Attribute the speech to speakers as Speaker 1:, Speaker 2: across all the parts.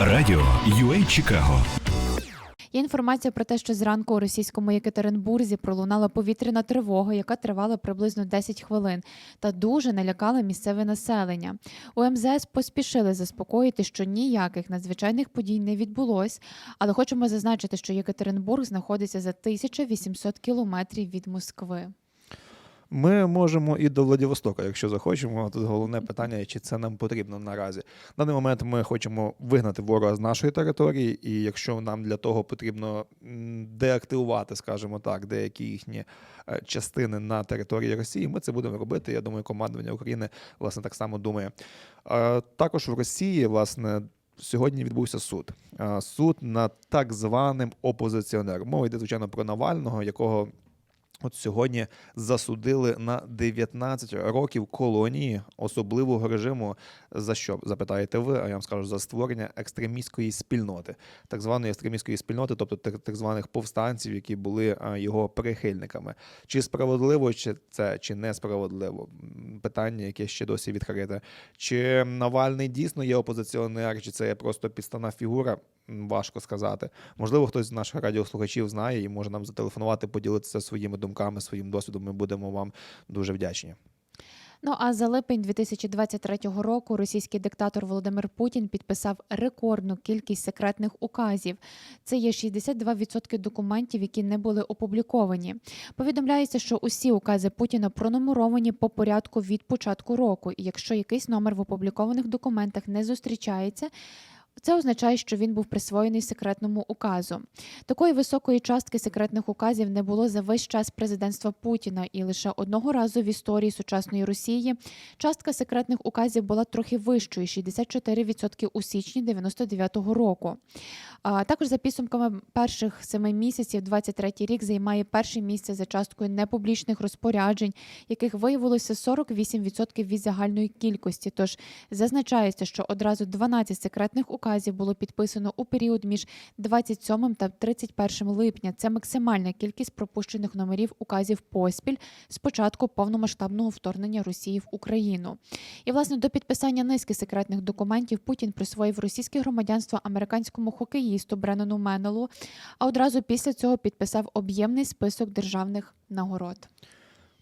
Speaker 1: Радіо UA Чикаго
Speaker 2: Є інформація про те, що зранку у російському Єкатеринбурзі пролунала повітряна тривога, яка тривала приблизно 10 хвилин, та дуже налякала місцеве населення. У МЗС поспішили заспокоїти, що ніяких надзвичайних подій не відбулось, але хочемо зазначити, що Єкатеринбург знаходиться за 1800 кілометрів від Москви.
Speaker 3: Ми можемо і до Владивостока, якщо захочемо. Тут головне питання, чи це нам потрібно наразі. В даний момент ми хочемо вигнати ворога з нашої території, і якщо нам для того потрібно деактивувати, скажімо так, деякі їхні е, частини на території Росії, ми це будемо робити. Я думаю, командування України власне так само думає. Е, Також в Росії, власне. Сьогодні відбувся суд. Е, Суд над так званим опозиціонером. Мова йде, звичайно, про Навального, якого От сьогодні засудили на 19 років колонії особливого режиму. За що запитаєте ви? А я вам скажу за створення екстремістської спільноти, так званої екстремістської спільноти, тобто так, званих повстанців, які були його прихильниками. Чи справедливо чи це чи несправедливо? Питання, яке ще досі відкрите. Чи Навальний дійсно є опозиціонер, чи це є просто підстана фігура? Важко сказати. Можливо, хтось з наших радіослухачів знає і може нам зателефонувати, поділитися своїми думками, своїм досвідом. Ми будемо вам дуже вдячні.
Speaker 2: Ну а за липень 2023 року російський диктатор Володимир Путін підписав рекордну кількість секретних указів. Це є 62% документів, які не були опубліковані. Повідомляється, що усі укази Путіна пронумеровані по порядку від початку року. І якщо якийсь номер в опублікованих документах не зустрічається. Це означає, що він був присвоєний секретному указу. Такої високої частки секретних указів не було за весь час президентства Путіна, і лише одного разу в історії сучасної Росії частка секретних указів була трохи вищою 64% у січні 99-го року. А також за підсумками перших семи місяців 23-й рік займає перше місце за часткою непублічних розпоряджень, яких виявилося 48% від загальної кількості. Тож зазначається, що одразу 12 секретних указів було підписано у період між 27 та 31 липня. Це максимальна кількість пропущених номерів указів поспіль з початку повномасштабного вторгнення Росії в Україну. І власне до підписання низки секретних документів Путін присвоїв російське громадянство американському хокеїсту Бреннану Менелу, а одразу після цього підписав об'ємний список державних нагород.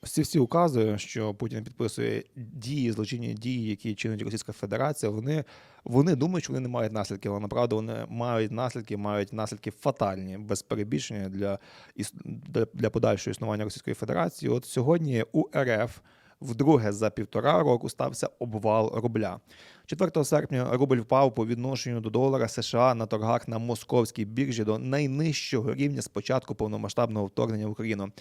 Speaker 3: Ці всі укази, що Путін підписує дії, злочинні дії, які чинить Російська Федерація, вони, вони думають, що вони не мають наслідків, але направду вони мають наслідки, мають наслідки фатальні, без перебільшення для, для, подальшого існування Російської Федерації. От сьогодні у РФ вдруге за півтора року стався обвал рубля. 4 серпня рубль впав по відношенню до долара США на торгах на московській біржі до найнижчого рівня з початку повномасштабного вторгнення в Україну.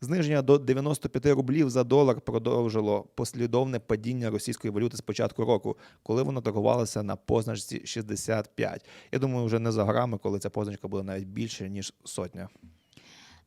Speaker 3: Зниження до 95 рублів за долар продовжило послідовне падіння російської валюти з початку року, коли вона торгувалася на позначці 65. Я думаю, вже не за горами, коли ця позначка буде навіть більше ніж сотня.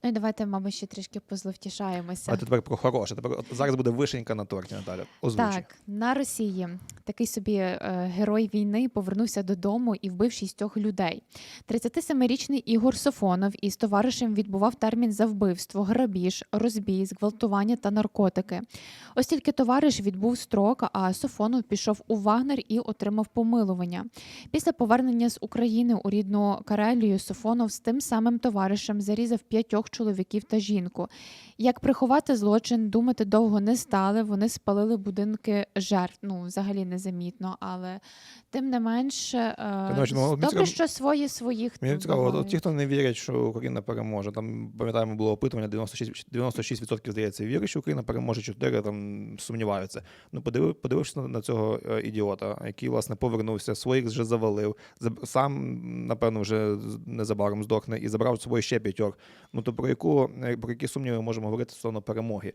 Speaker 2: Ну і давайте, мабуть, ще трішки позловтішаємося.
Speaker 3: А тепер про хороше. Тепер от зараз буде вишенька на торті, Наталя. Озвучуй.
Speaker 2: Так, на Росії такий собі е, герой війни повернувся додому і вбив шістьох людей. 37-річний Ігор Софонов із товаришем відбував термін за вбивство, грабіж, розбій, зґвалтування та наркотики. Ось тільки товариш відбув строк, а Софонов пішов у Вагнер і отримав помилування. Після повернення з України у рідну Карелію Софонов з тим самим товаришем зарізав п'ятьох чоловіків та жінку. Як приховати злочин, думати довго не стали. Вони спалили будинки жертв. Ну, взагалі незамітно, але тим не менш, е,
Speaker 3: знаєш, ну,
Speaker 2: добре, що свої своїх
Speaker 3: Мені цікаво, от, ті, хто не вірять, що Україна переможе. Там пам'ятаємо, було опитування 96%, 96% здається, вірить, що Україна переможе, 4 там сумніваються. Ну, подивив, подивившись на, на цього е, ідіота, який власне повернувся, своїх вже завалив. заб- Сам, напевно, вже незабаром здохне і забрав з собою ще п'ятьох. Ну то про яку е, про які сумніви ми можемо говорити стосовно перемоги?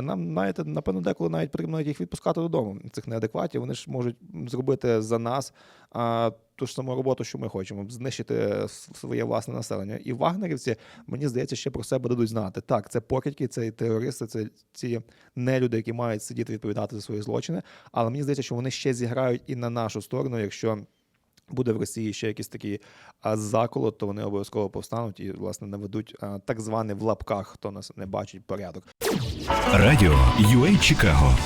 Speaker 3: Нам знаєте, напевно, деколи навіть потрібно їх відпускати додому. Цих неадекватів. Вони ж можуть зробити за нас а, ту ж саму роботу, що ми хочемо, знищити своє власне населення. І вагнерівці, мені здається, ще про себе дадуть знати. Так, це покидьки, це терористи, це ці нелюди, які мають сидіти відповідати за свої злочини. Але мені здається, що вони ще зіграють і на нашу сторону, якщо. Буде в Росії ще якийсь такий заколот, то вони обов'язково повстануть і власне наведуть так званий в лапках, хто нас не бачить порядок.
Speaker 1: Радіо UA Чикаго